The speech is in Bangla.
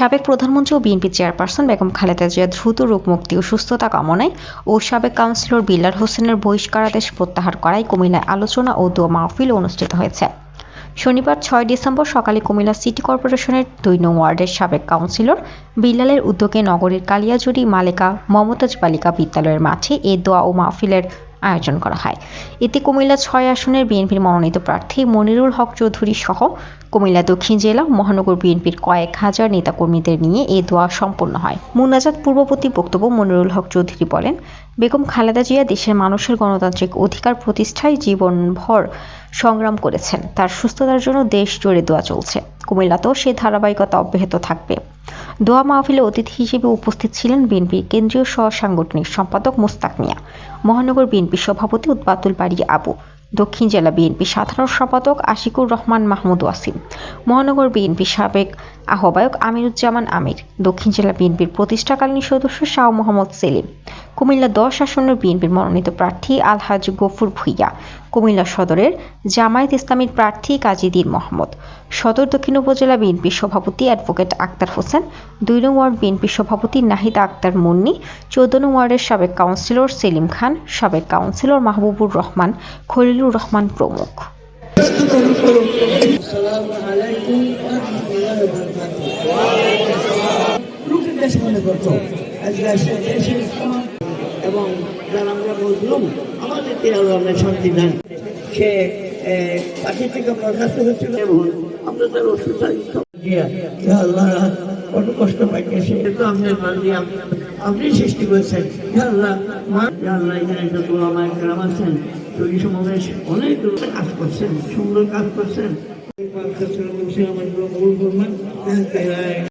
সাবেক প্রধানমন্ত্রী ও বিএনপি চেয়ারপারসন বেগম খালেদা জিয়া দ্রুত রোগমুক্তি ও সুস্থতা কামনায় ও সাবেক কাউন্সিলর বিল্লাল হোসেনের বহিষ্কারাদেশ প্রত্যাহার করায় কুমিল্লায় আলোচনা ও দোয়া মাহফিল অনুষ্ঠিত হয়েছে। শনিবার ছয় ডিসেম্বর সকালে কুমিল্লা সিটি কর্পোরেশনের দুই নং ওয়ার্ডের সাবেক কাউন্সিলর বিল্লালের উদ্যোগে নগরীর কালিয়াজুড়ি মালেকা মমতাজ বালিকা বিদ্যালয়ের মাঠে এ দোয়া ও মাহফিলের আয়োজন করা হয়। এতে কুমিল্লা ছয় আসনের বিএনপির মনোনীত প্রার্থী মনিরুল হক চৌধুরী সহ কুমিল্লা দক্ষিণ জেলা মহানগর বিএনপির কয়েক হাজার নেতাকর্মীদের নিয়ে এ দোয়া সম্পন্ন হয়। মুনাজাত পূর্ববর্তী বক্তব্য মনিরুল হক চৌধুরী বলেন, বেগম খালেদা জিয়া দেশের মানুষের গণতান্ত্রিক অধিকার প্রতিষ্ঠায় জীবনভর সংগ্রাম করেছেন। তার সুস্থতার জন্য দেশ জুড়ে দোয়া চলছে। কুমিল্লাতেও সে ধারাবাহিকতা অব্যাহত থাকবে। দোয়া মাহফিলে অতিথি হিসেবে উপস্থিত ছিলেন বিএনপি কেন্দ্রীয় সহ সাংগঠনিক সম্পাদক মুস্তাক মিয়া, মহানগর বিএনপি সভাপতি উৎপাতুল বাড়ি আবু, দক্ষিণ জেলা বিএনপি সাধারণ সম্পাদক আশিকুর রহমান মাহমুদ ওয়াসিম, মহানগর বিএনপি সাবেক আহ্বায়ক আমিরুজ্জামান আমির, দক্ষিণ জেলা বিএনপির প্রতিষ্ঠাকালীন সদস্য শাহ মোহাম্মদ সেলিম কুমিল্লা দশ আসনের বিএনপির মনোনীত প্রার্থী আলহাজ গফুর ভুইয়া, কুমিল্লা সদরের জামায়াত ইসলামীর প্রার্থী কাজী দীর মোহাম্মদ, সদর দক্ষিণ উপজেলা বিএনপির সভাপতি অ্যাডভোকেট আক্তার হোসেন, দুই নং ওয়ার্ড বিএনপির সভাপতি নাহিদ আক্তার মুন্নি, চৌদ্দ নং ওয়ার্ডের সাবেক কাউন্সিলর সেলিম খান, সাবেক কাউন্সিলর মাহবুবুর রহমান, খলিলুর রহমান প্রমুখ। যারা আমরা বলছিলাম আমাদের আল্লাহ আমরা শান্তি দেন সে পাখি থেকে প্রকাশ হচ্ছিল এবং আমরা তার আল্লাহ কত কষ্ট পাইতেছে তো আপনার আপনি সৃষ্টি করেছেন আল্লাহ মা আল্লাহ এখানে যত আমার গ্রাম আছেন তৈরি সমাবেশ অনেক কাজ করছেন সুন্দর কাজ করছেন। আমাদের